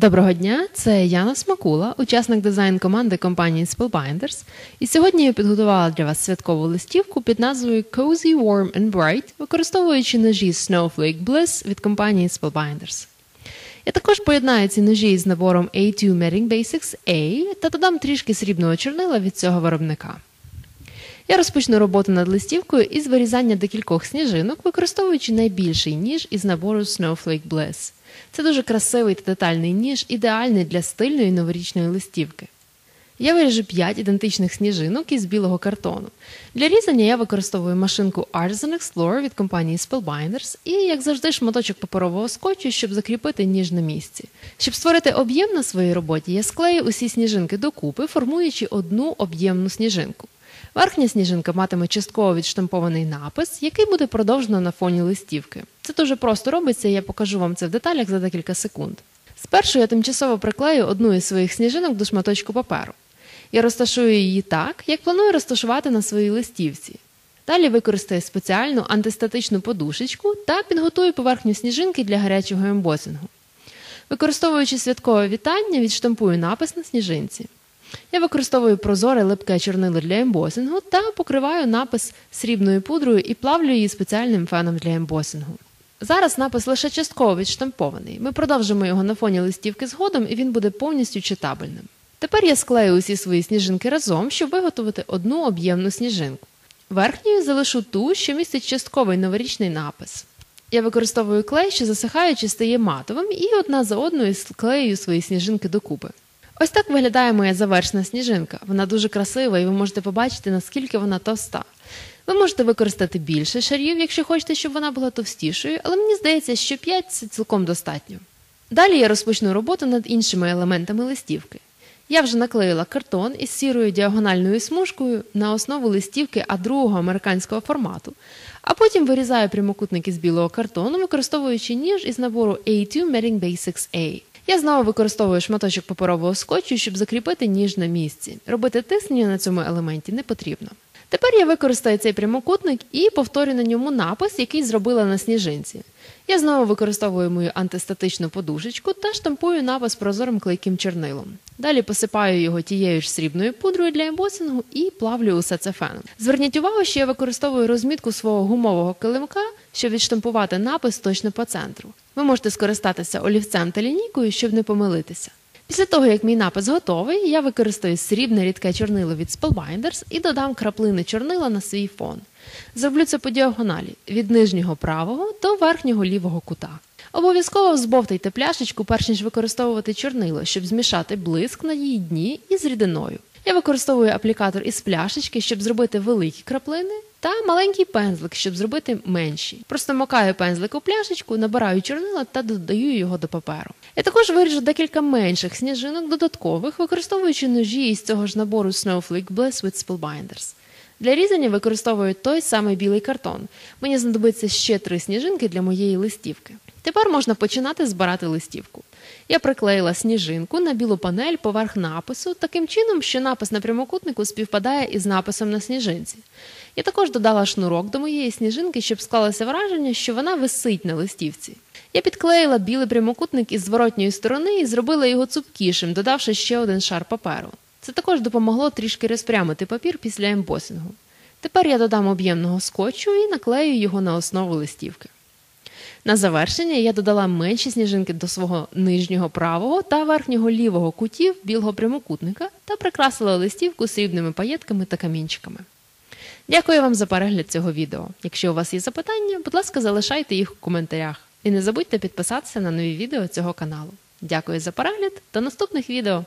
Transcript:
Доброго дня, це Яна Смакула, учасник дизайн команди компанії Spellbinders. І сьогодні я підготувала для вас святкову листівку під назвою Cozy, Warm and Bright, використовуючи ножі Snowflake Bliss від компанії Spellbinders. Я також поєднаю ці ножі з набором A2 Matting Basics A та додам трішки срібного чорнила від цього виробника. Я розпочну роботу над листівкою із вирізання декількох сніжинок, використовуючи найбільший ніж із набору Snowflake Bliss. Це дуже красивий та детальний ніж, ідеальний для стильної новорічної листівки. Я виріжу 5 ідентичних сніжинок із білого картону. Для різання я використовую машинку Artisan Explorer від компанії Spellbinders і, як завжди, шматочок паперового скотчу, щоб закріпити ніж на місці. Щоб створити об'єм на своїй роботі, я склею усі сніжинки докупи, формуючи одну об'ємну сніжинку. Верхня сніжинка матиме частково відштампований напис, який буде продовжено на фоні листівки. Це дуже просто робиться, я покажу вам це в деталях за декілька секунд. Спершу я тимчасово приклею одну із своїх сніжинок до шматочку паперу. Я розташую її так, як планую розташувати на своїй листівці. Далі використаю спеціальну антистатичну подушечку та підготую поверхню сніжинки для гарячого ембосингу. Використовуючи святкове вітання, відштампую напис на сніжинці. Я використовую прозоре липке чорнило для ембосингу та покриваю напис срібною пудрою і плавлю її спеціальним феном для ембосингу. Зараз напис лише частково відштампований. Ми продовжимо його на фоні листівки згодом, і він буде повністю читабельним. Тепер я склею усі свої сніжинки разом, щоб виготовити одну об'ємну сніжинку. Верхньою залишу ту, що містить частковий новорічний напис. Я використовую клей, що засихаючи стає матовим, і одна за одною склею свої сніжинки докупи. Ось так виглядає моя завершена сніжинка. Вона дуже красива, і ви можете побачити, наскільки вона товста. Ви можете використати більше шарів, якщо хочете, щоб вона була товстішою, але мені здається, що 5 це цілком достатньо. Далі я розпочну роботу над іншими елементами листівки. Я вже наклеїла картон із сірою діагональною смужкою на основу листівки А2 американського формату, а потім вирізаю прямокутники з білого картону, використовуючи ніж із набору A2 Matting Basics A. Я знову використовую шматочок паперового скотчу, щоб закріпити ніж на місці. Робити тиснення на цьому елементі не потрібно. Тепер я використаю цей прямокутник і повторю на ньому напис, який зробила на сніжинці. Я знову використовую мою антистатичну подушечку та штампую напис прозорим клейким чорнилом. Далі посипаю його тією ж срібною пудрою для ембосингу і плавлю усе це феном. Зверніть увагу, що я використовую розмітку свого гумового килимка, щоб відштампувати напис точно по центру. Ви можете скористатися олівцем та лінійкою, щоб не помилитися. Після того, як мій напис готовий, я використаю срібне рідке чорнило від Spellbinders і додам краплини чорнила на свій фон. Зроблю це по діагоналі від нижнього правого до верхнього лівого кута. Обов'язково взбовтайте пляшечку, перш ніж використовувати чорнило, щоб змішати блиск на її дні із рідиною. Я використовую аплікатор із пляшечки, щоб зробити великі краплини, та маленький пензлик, щоб зробити менші. Просто макаю пензлик у пляшечку, набираю чорнила та додаю його до паперу. Я також виріжу декілька менших сніжинок додаткових, використовуючи ножі із цього ж набору Snowflake Bliss with Spellbinders. Для різання використовую той самий білий картон. Мені знадобиться ще три сніжинки для моєї листівки. Тепер можна починати збирати листівку. Я приклеїла сніжинку на білу панель поверх напису, таким чином, що напис на прямокутнику співпадає із написом на сніжинці. Я також додала шнурок до моєї сніжинки, щоб склалося враження, що вона висить на листівці. Я підклеїла білий прямокутник із зворотньої сторони і зробила його цупкішим, додавши ще один шар паперу. Це також допомогло трішки розпрямити папір після ембосингу. Тепер я додам об'ємного скотчу і наклею його на основу листівки. На завершення я додала менші сніжинки до свого нижнього правого та верхнього лівого кутів білого прямокутника та прикрасила листівку срібними паєтками та камінчиками. Дякую вам за перегляд цього відео. Якщо у вас є запитання, будь ласка, залишайте їх у коментарях. І не забудьте підписатися на нові відео цього каналу. Дякую за перегляд, до наступних відео!